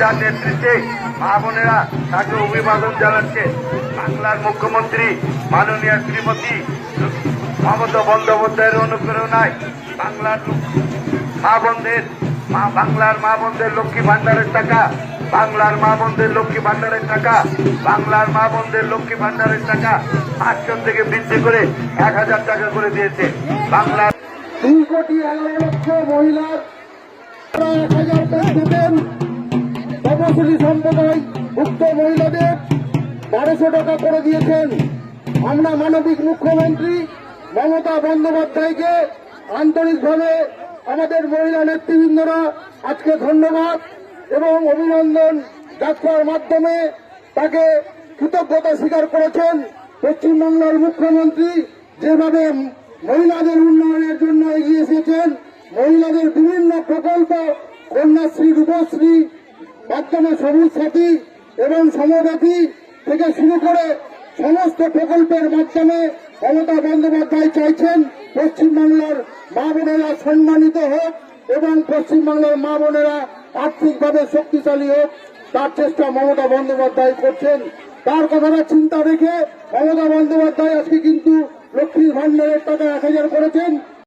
যার নেতৃত্বে মা বোনেরা তাকে অভিবাদন জানাচ্ছে। বাংলার মুখ্যমন্ত্রী মাননীয় শ্রীমতী মমতা বন্দ্যোপাধ্যায়ের অনুপ্রেরণায় বাংলার মা বোনদের, মা বাংলার মা বোনদের লক্ষ্মী ভান্ডারের টাকা, বাংলার মা বোনদের লক্ষ্মী ভান্ডারের টাকা, বাংলার মা বোনদের লক্ষ্মী ভান্ডারের টাকা পাঁচজন থেকে বৃদ্ধি করে এক হাজার টাকা করে দিয়েছে। বাংলার দুই কোটি এগারো লক্ষ মহিলার এক হাজার দেবেন সম্প্রদায় উক্ত মহিলাদের বারোশো টাকা করে দিয়েছেন। আমরা মানবিক মুখ্যমন্ত্রী মমতা বন্দ্যোপাধ্যায়কে আন্তরিকভাবে আমাদের মহিলা নেতৃবৃন্দরা আজকে ধন্যবাদ এবং অভিনন্দন যাত্রার মাধ্যমে তাকে কৃতজ্ঞতা স্বীকার করেছেন। পশ্চিমবাংলার মুখ্যমন্ত্রী যেভাবে মহিলাদের উন্নয়নের জন্য এগিয়ে এসেছেন, মহিলাদের বিভিন্ন প্রকল্প, কন্যাশ্রী, রূপশ্রী মাধ্যমে সবুজ সাথী এবং সমব্যাপী থেকে শুরু করে সমস্ত প্রকল্পের মাধ্যমে মমতা বন্দ্যোপাধ্যায় চাইছেন পশ্চিমবাংলার মা বোনেরা সম্মানিত হোক এবং পশ্চিমবাংলার মা বোনেরা আর্থিকভাবে শক্তিশালী হোক, তার চেষ্টা মমতা বন্দ্যোপাধ্যায় করছেন। তার কথাটা চিন্তা রেখে মমতা বন্দ্যোপাধ্যায় আজকে কিন্তু লক্ষ্মীর ভান্ডারের টাকা এক হাজার করেছেন।